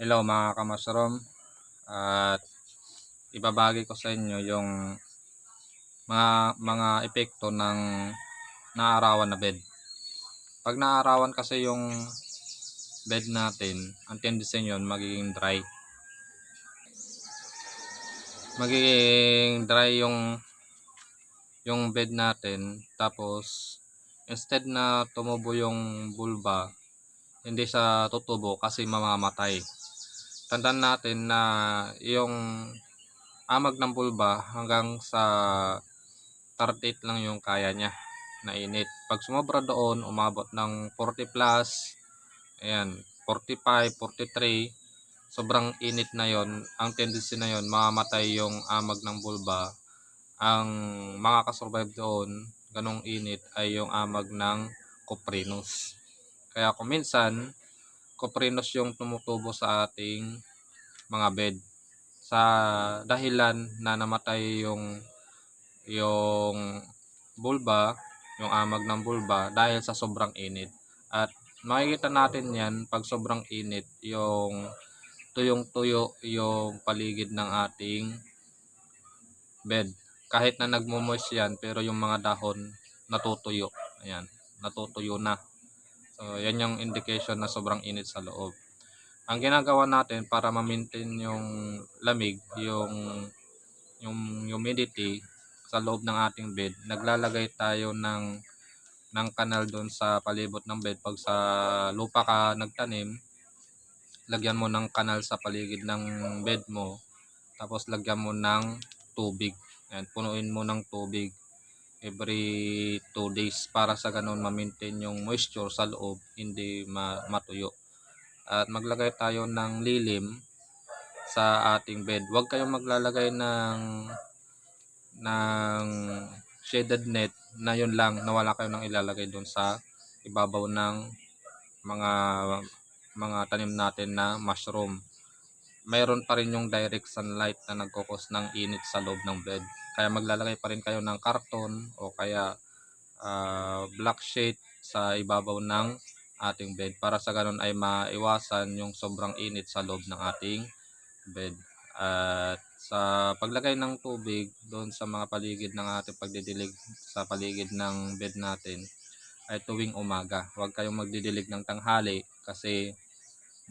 Hello mga kamasrom at ibabagi ko sa inyo yung mga mga epekto ng naarawan na bed. Pag naarawan kasi yung bed natin, ang tendency yun magiging dry. Magiging dry yung yung bed natin tapos instead na tumubo yung bulba hindi siya tutubo kasi mamamatay. Tandaan natin na yung amag ng bulba hanggang sa 38 lang yung kaya niya na init. Pag sumobra doon, umabot ng 40 plus, ayan, 45, 43, sobrang init na yon Ang tendency na yon mamamatay yung amag ng bulba. Ang makakasurvive doon, ganong init, ay yung amag ng Coprinus. Kaya kung minsan, Coprinus yung tumutubo sa ating mga bed sa dahilan na namatay yung yung bulba, yung amag ng bulba dahil sa sobrang init. At makikita natin 'yan pag sobrang init, yung tuyong-tuyo yung paligid ng ating bed. Kahit na nagmo-moist 'yan, pero yung mga dahon natutuyo. Ayan, natutuyo na. So, yan yung indication na sobrang init sa loob. Ang ginagawa natin para ma-maintain yung lamig, yung yung humidity sa loob ng ating bed, naglalagay tayo ng ng kanal doon sa palibot ng bed. Pag sa lupa ka nagtanim, lagyan mo ng kanal sa paligid ng bed mo. Tapos lagyan mo ng tubig. Ayan, punuin mo ng tubig every 2 days para sa ganun ma-maintain yung moisture sa loob, hindi ma matuyo. At maglagay tayo ng lilim sa ating bed. Huwag kayong maglalagay ng ng shaded net na yun lang na wala kayo nang ilalagay doon sa ibabaw ng mga mga tanim natin na mushroom. Mayroon pa rin yung direct sunlight na nagkukos ng init sa loob ng bed. Kaya maglalagay pa rin kayo ng karton o kaya uh, black shade sa ibabaw ng ating bed para sa ganun ay maiwasan yung sobrang init sa loob ng ating bed. At sa paglagay ng tubig doon sa mga paligid ng ating pagdidilig sa paligid ng bed natin ay tuwing umaga. Huwag kayong magdidilig ng tanghali kasi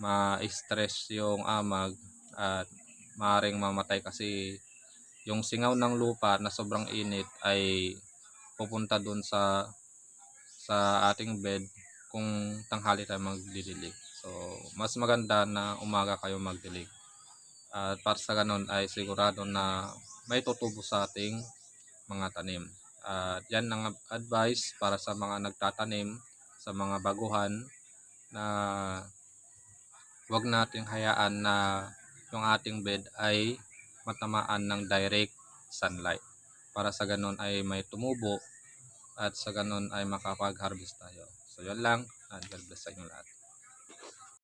ma-stress yung amag at maaaring mamatay kasi yung singaw ng lupa na sobrang init ay pupunta doon sa sa ating bed kung tanghali tayo magdidilig. So, mas maganda na umaga kayo magdilig. At para sa ganun ay sigurado na may tutubo sa ating mga tanim. At yan ang advice para sa mga nagtatanim, sa mga baguhan na wag nating hayaan na yung ating bed ay matamaan ng direct sunlight. Para sa ganun ay may tumubo at sa ganun ay makapag-harvest tayo. So yun lang. And God bless sa inyo lahat.